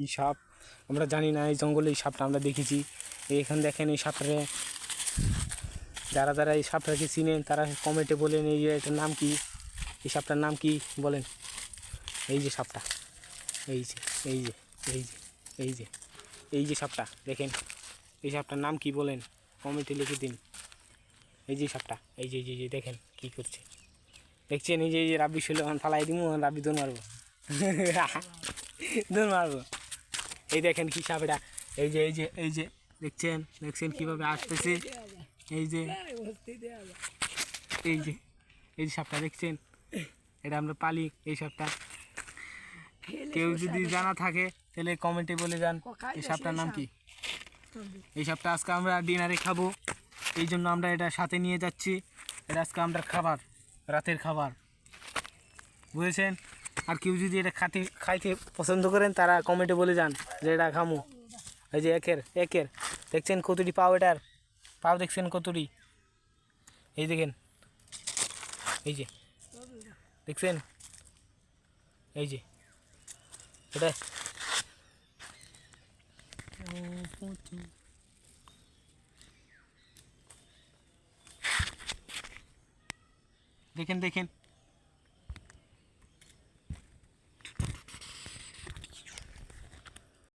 এই সাপ, আমরা জানি না, এই জঙ্গলে এই সাপটা আমরা দেখেছি। এখানে দেখেন এই সাপটারে যারা যারা এই সাপটাকে চিনেন, তারা কমেন্টে বলেন এই যে এটার নাম কি, এই সাপটার নাম কি বলেন। এই যে সাপটা, এই যে এই যে এই যে এই যে এই যে সাপটা, দেখেন। এই সাপটার নাম কি বলেন, কমেন্টে লিখে দিন। এই যে সাপটা, এই যে এই যে দেখেন কি করছে। দেখছেন এই যে এই যে রাব্বি এখন ফালাই দিব রাব্বি দৌড় মারবো। দৌড় মারবো। এই দেখেন কি সাপ এটা এই যে এই যে এই যে, দেখছেন? দেখছেন কীভাবে আসতেছে? এই যে এই যে এই যে সাপটা দেখছেন? এটা আমরা পালি, এই সাপটা। কেউ যদি জানা থাকে, তাহলে কমেন্টে বলে যান, এই সাপটার নাম কি? এই সাপটা আজকে আমরা ডিনারে খাব। এই জন্য আমরা এটা সাথে নিয়ে যাচ্ছি। এটা আজকে আমরা খাবার, রাতের খাবার। বুঝেছেন? আর কেউ যদি এটা খাতে, খাইতে পছন্দ করেন, তারা কমেন্টে বলে যান যে এটা খামু এই যে একের একের। দেখছেন কতটি পাও এটার? পাও দেখছেন কতটি? এই দেখেন। এই যে। দেখছেন? এই যে। এটা। দেখেন দেখেন।